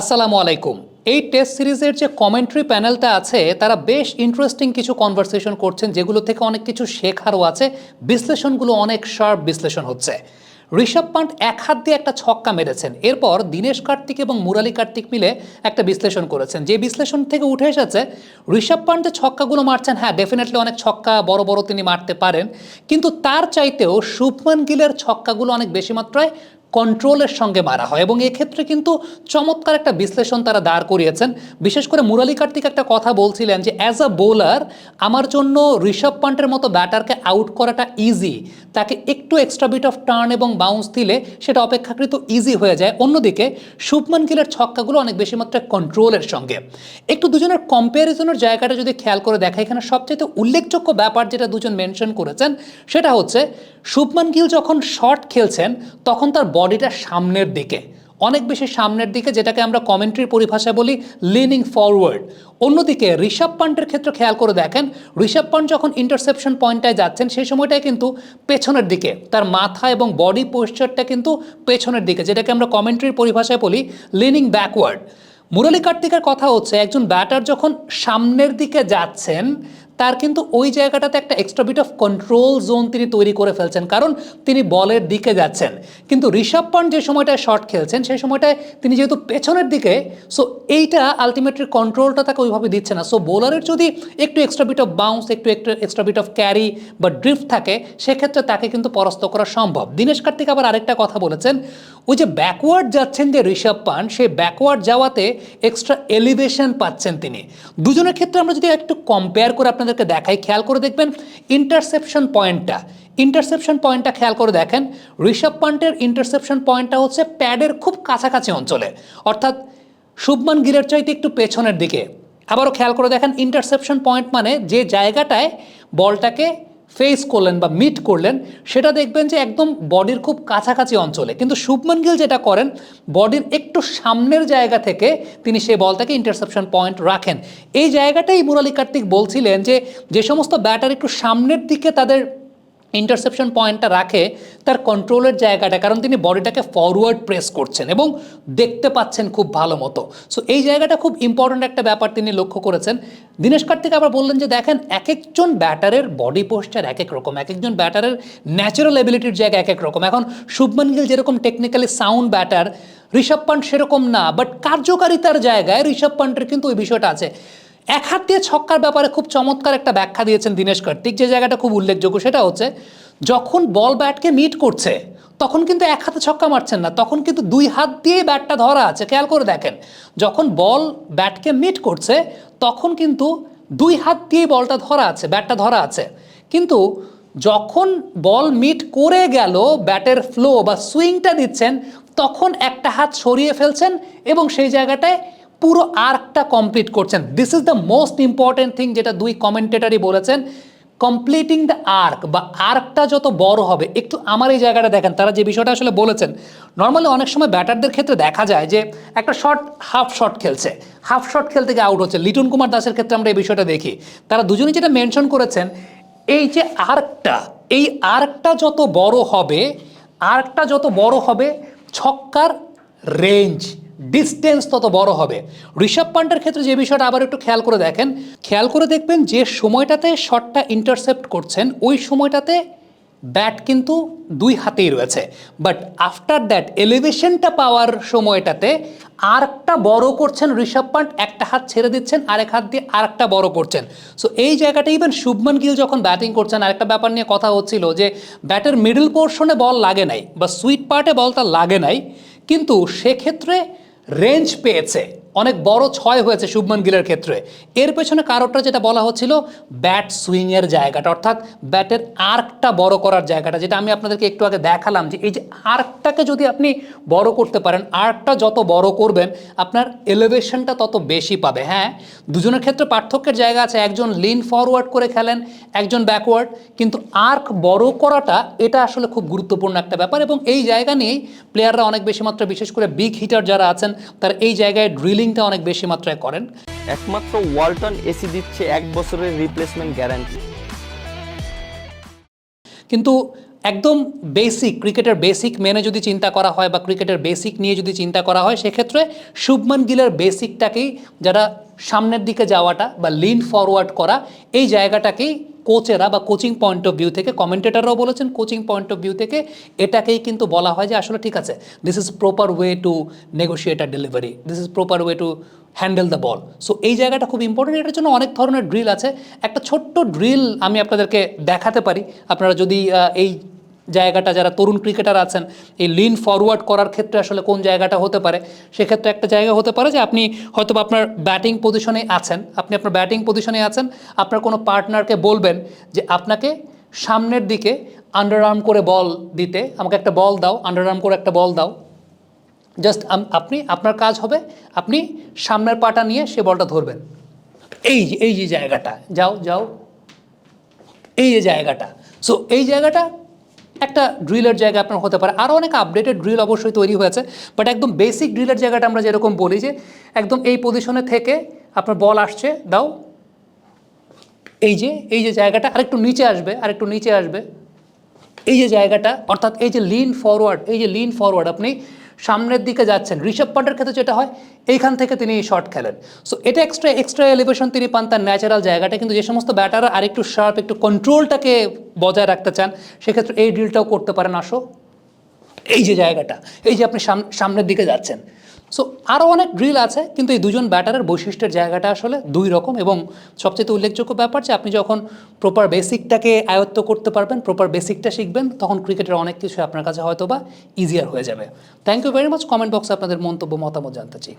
আসসালামু আলাইকুম। এই টেস্ট সিরিজের যে কমেন্ট্রি প্যানেলটা আছে, তারা বেশ ইন্টারেস্টিং কিছু কনভারসেশন করছেন, যেগুলো থেকে অনেক কিছু শেখারও আছে, বিশ্লেষণগুলো অনেক শার্প বিশ্লেষণ হচ্ছে। ঋষভ পান্ট এক হাত দিয়ে একটা ছক্কা মেরেছেন। এরপর দীনেশ কার্তিক এবং মুরালি কার্তিক মিলে একটা বিশ্লেষণ করেছেন। যে বিশ্লেষণ থেকে উঠে এসেছে, ঋষভ পান্ট যে ছক্কাগুলো মারছেন হ্যাঁ ডেফিনেটলি অনেক ছক্কা বড় বড় তিনি মারতে পারেন, কিন্তু তার চাইতেও শুভমান গিলের ছক্কাগুলো অনেক বেশি মাত্রায় কন্ট্রোলের সঙ্গে মারা হয় এবং এক্ষেত্রে কিন্তু চমৎকার একটা বিশ্লেষণ তারা দাঁড় করিয়েছেন। বিশেষ করে মুরালি কার্তিক একটা কথা বলছিলেন যে অ্যাজ আ বোলার আমার জন্য ঋষভ পান্টের মতো ব্যাটারকে আউট করাটা ইজি তাকে একটু এক্সট্রা বিট অফ টার্ন এবং বাউন্স দিলে সেটা অপেক্ষাকৃত ইজি হয়ে যায়। অন্যদিকে, শুভমান গিলের ছক্কাগুলো অনেক বেশি মাত্রায় কন্ট্রোলের সঙ্গে। একটু দুজনের কম্প্যারিজনের জায়গাটা যদি খেয়াল করে দেখা, এখানে সবচেয়ে উল্লেখযোগ্য ব্যাপার যেটা দুজন মেনশন করেছেন, সেটা হচ্ছে, শুভমান গিল যখন শর্ট খেলছেন, তখন তার বডিটা সামনের দিকে। অনেক বেশি সামনের দিকে যেটাকে আমরা কমেন্ট্রির পরিভাষায় বলি লিনিং ফরওয়ার্ড অন্যদিকে ঋষভ পান্টের ক্ষেত্রে খেয়াল করে দেখেন, ঋষভ পান্ট যখন ইন্টারসেপশন পয়েন্টটায় যাচ্ছেন, সেই সময়টায় কিন্তু পেছনের দিকে, তার মাথা এবং বডি পোশ্চারটা কিন্তু পেছনের দিকে, যেটাকে আমরা কমেন্ট্রির পরিভাষায় বলি লিনিং ব্যাকওয়ার্ড মুরলী কার্তিকের কথা হচ্ছে, একজন ব্যাটার যখন সামনের দিকে যাচ্ছেন তার কিন্তু ওই জায়গাটাতে একটা extra bit of control zone তিনি তৈরি করে ফেলছেন, কারণ তিনি বলের দিকে যাচ্ছেন। কিন্তু ঋষভ পান্ট যে সময়টায় শট খেলছেন, সেই সময়টায় তিনি যেহেতু পেছনের দিকে সো এইটা আলটিমেটলি কন্ট্রোলটা তাকে ওইভাবে দিচ্ছে না। সো বোলারের যদি একটু এক্সট্রা বিট অফ বাউন্স একটু একটু এক্সট্রা বিট অফ ক্যারি বা ড্রিফট থাকে, সেক্ষেত্রে তাকে কিন্তু পরাস্ত করা সম্ভব। দীনেশ কার্তিক আবার আরেকটা কথা বলেছেন, ওই যে ব্যাকওয়ার্ড যাচ্ছেন যে ঋষভ পান্ট, সেই ব্যাকওয়ার্ড যাওয়াতে এক্সট্রা এলিভেশন পাচ্ছেন তিনি। দুজনের ক্ষেত্রে আমরা যদি একটু কম্পেয়ার করে আপনাদেরকে দেখাই, খেয়াল করে দেখবেন ইন্টারসেপশন পয়েন্টটা ইন্টারসেপশন পয়েন্টটা খেয়াল করে দেখেন, ঋষভ পান্টের ইন্টারসেপশন পয়েন্টটা হচ্ছে প্যাডের খুব কাছাকাছি অঞ্চলে। অর্থাৎ শুভমান গিলের চাইতে একটু পেছনের দিকে। আবারও খেয়াল করে দেখেন ইন্টারসেপশন পয়েন্ট মানে যে জায়গাটায় বলটাকে ফেস করলেন বা মিট করলেন, সেটা দেখবেন যে একদম বডির খুব কাছাকাছি অঞ্চলে। কিন্তু শুভমন গিল যেটা করেন, বডির একটু সামনের জায়গা থেকে তিনি সেই বলটাকে ইন্টারসেপশন পয়েন্ট রাখেন। এই জায়গাটাই মুরালি কার্তিক বলছিলেন যে যে সমস্ত ব্যাটার একটু সামনের দিকে তাদের ইন্টারসেপশন পয়েন্টটা রাখে, তার কন্ট্রোলের জায়গাটা, কারণ তিনি বডিটাকে ফরওয়ার্ড প্রেস করছেন এবং দেখতে পাচ্ছেন খুব ভালো মতো। সো এই জায়গাটা খুব ইম্পর্ট্যান্ট একটা ব্যাপার তিনি লক্ষ্য করেছেন। দীনেশ কার্তিক আবার বললেন যে, দেখেন এক একজন ব্যাটারের বডি পোস্টার এক এক রকম। এক একজন ব্যাটারের ন্যাচারাল এবিলিটির জায়গা এক এক রকম। এখন, শুভমান গিল যেরকম technically sound batter Rishabh Pant সেরকম না বাট কার্যকারিতার জায়গায় ঋষভ পান্টের কিন্তু ওই বিষয়টা আছে। এক হাত দিয়ে ছক্কার ব্যাপারে খুব চমৎকার একটা ব্যাখ্যা দিয়েছেন দীনেশ কার্তিক। যে জায়গাটা খুব উল্লেখযোগ্য সেটা হচ্ছে, যখন বল ব্যাটকে মিট করছে, তখন কিন্তু এক হাতে ছক্কা মারছেন না, তখন কিন্তু দুই হাত দিয়ে ব্যাটটা ধরা আছে। খেয়াল করে দেখেন, যখন বল ব্যাটকে মিট করছে, তখন কিন্তু দুই হাত দিয়ে বলটা ধরা আছে, ব্যাটটা ধরা আছে। কিন্তু যখন বল মিট করে গেল, ব্যাটের ফ্লো বা সুইংটা দিচ্ছেন, তখন একটা হাত সরিয়ে ফেলছেন এবং সেই জায়গাটায় পুরো আর্কটা কমপ্লিট করছেন। This is the most important thing যেটা দুই কমেন্টেটারই বলেছেন। কমপ্লিটিং দ্য আর্ক বা আর্কটা যত বড় হবে, একটু আমার এই জায়গাটা দেখেন, তারা যে বিষয়টা আসলে বলেছেন। নর্মালি অনেক সময় ব্যাটারদের ক্ষেত্রে দেখা যায় যে একটা শট হাফ শট খেলছে। হাফ শট খেলতে গিয়ে আউট হচ্ছে। লিটন কুমার দাসের ক্ষেত্রে আমরা এই বিষয়টা দেখি। তারা দুজনেই যেটা মেনশন করেছেন, এই যে আর্কটা, এই আর্কটা যত বড় হবে, আর্কটা যত বড় হবে, ছক্কার রেঞ্জ ডিস্টেন্স তত বড় হবে। ঋষভ পান্টের ক্ষেত্রে যে বিষয়টা আবার একটু খেয়াল করে দেখেন, খেয়াল করে দেখবেন যে সময়টাতে শটটা ইন্টারসেপ্ট করছেন, ওই সময়টাতে ব্যাট কিন্তু দুই হাতেই রয়েছে। বাট আফটার দ্যাট এলিভেশনটা পাওয়ার সময়টাতে আরেকটা বড় করছেন ঋষভ পান্ট একটা হাত ছেড়ে দিচ্ছেন, আরেক হাত দিয়ে আরেকটা বড় করছেন। সো এই জায়গাটা ইভেন শুভমান গিল যখন ব্যাটিং করছেন, আরেকটা ব্যাপার নিয়ে কথা হচ্ছিল যে ব্যাটের মিডল পোর্শনে বল লাগে নাই, বা সুইট পার্টে বল বলটা লাগে নাই, কিন্তু সেক্ষেত্রে রেঞ্জ পেয়েছে। অনেক বড় ছয় হয়েছে শুভমান গিলের ক্ষেত্রে। এর পেছনে কারণটা যেটা বলা হচ্ছিল ব্যাট সুইংয়ের জায়গাটা, অর্থাৎ ব্যাটের আর্কটা বড় করার জায়গাটা, যেটা আমি আপনাদেরকে একটু আগে দেখালাম যে এই যে আর্কটাকে যদি আপনি বড় করতে পারেন আর্কটা যত বড় করবেন, আপনার এলিভেশনটা তত বেশি পাবে। হ্যাঁ দুজনের ক্ষেত্রে পার্থক্যের জায়গা আছে, একজন লিন ফরওয়ার্ড করে খেলেন, একজন ব্যাকওয়ার্ড কিন্তু আর্ক বড় করাটা, এটা আসলে খুব গুরুত্বপূর্ণ একটা ব্যাপার এবং এই জায়গা নিয়েই প্লেয়াররা অনেক বেশি মাত্রা বিশেষ করে বিগ হিটার যারা আছেন, তারা এই জায়গায় ড্রিলিংটা অনেক বেশি মাত্রায় করেন। একমাত্র ওয়ালটন এসি দিচ্ছে এক বছরের রিপ্লেসমেন্ট গ্যারান্টি কিন্তু একদম বেসিক ক্রিকেটের বেসিক মেনে যদি চিন্তা করা হয় বা ক্রিকেটের বেসিক নিয়ে যদি চিন্তা করা হয় সেক্ষেত্রে শুভমান গিলের বেসিকটাকেই যারা সামনের দিকে যাওয়াটা বা লিন ফরওয়ার্ড করা, এই জায়গাটাকেই কোচেরা বা কোচিং পয়েন্ট অফ ভিউ থেকে কমেন্টেটাররাও বলেছেন কোচিং পয়েন্ট অফ ভিউ থেকে এটাকেই কিন্তু বলা হয় যে আসলে ঠিক আছে this is proper way to negotiate a delivery this is proper way to handle the ball so এই জায়গাটা খুব ইম্পর্টেন্ট এটার জন্য অনেক ধরনের ড্রিল আছে। একটা ছোট্ট ড্রিল আমি আপনাদেরকে দেখাতে পারি। আপনারা যদি এই জায়গাটা, যারা তরুণ ক্রিকেটার আছেন, এই লিন ফরওয়ার্ড করার ক্ষেত্রে আসলে কোন জায়গাটা হতে পারে? সেক্ষেত্রে একটা জায়গা হতে পারে যে আপনি হয়তো আপনার ব্যাটিং পজিশনে আছেন, আপনি আপনার ব্যাটিং পজিশনে আছেন, আপনার কোনো পার্টনারকে বলবেন যে আপনাকে সামনের দিকে আন্ডার আর্ম করে বল দিতে, আমাকে একটা বল দাও আন্ডার আর্ম করে একটা বল দাও। জাস্ট আপনি, আপনার কাজ হবে আপনি সামনের পাটা নিয়ে সে বলটা ধরবেন। এই এই যে জায়গাটা, যাও যাও। এই যে জায়গাটা। সো এই জায়গাটা একটা ড্রিলের জায়গা আপনার হতে পারে। আরও অনেক আপডেটেড ড্রিল অবশ্যই তৈরি হয়েছে বাট একদম বেসিক ড্রিলের জায়গাটা আমরা যেরকম বলি যে, একদম এই পজিশনে থেকে আপনার বল আসছে, দাও। এই যে এই যে জায়গাটা আরেকটু নিচে আসবে, আরেকটু নিচে আসবে। এই যে জায়গাটা, অর্থাৎ এই যে লিন ফরওয়ার্ড এই যে লিন ফরওয়ার্ড আপনি সামনের দিকে যাচ্ছেন। ঋষভ পন্টের ক্ষেত্রে যেটা হয়, এইখান থেকে তিনি শর্ট খেলেন। সো এটা এক্সট্রা এক্সট্রা এলিভেশন তিনি পান তার ন্যাচারাল জায়গাটা। কিন্তু যে সমস্ত ব্যাটাররা আরেকটু শার্প একটু কন্ট্রোলটাকে বজায় রাখতে চান, সেক্ষেত্রে এই ডিলটাও করতে পারেন আসো। এই যে জায়গাটা, এই যে আপনি সাম- সামনের দিকে যাচ্ছেন। সো আরও অনেক ড্রিল আছে, কিন্তু এই দুজন ব্যাটারের বৈশিষ্ট্যের জায়গাটা আসলে দুই রকম এবং সবচেয়ে উল্লেখযোগ্য ব্যাপার যে আপনি যখন প্রপার বেসিকটাকে আয়ত্ত করতে পারবেন প্রপার বেসিকটা শিখবেন, তখন ক্রিকেটের অনেক কিছু আপনার কাছে হয়তো বা ইজিয়ার হয়ে যাবে। Thank you very much comment বক্সে আপনাদের মন্তব্য, মতামত জানতে চাই।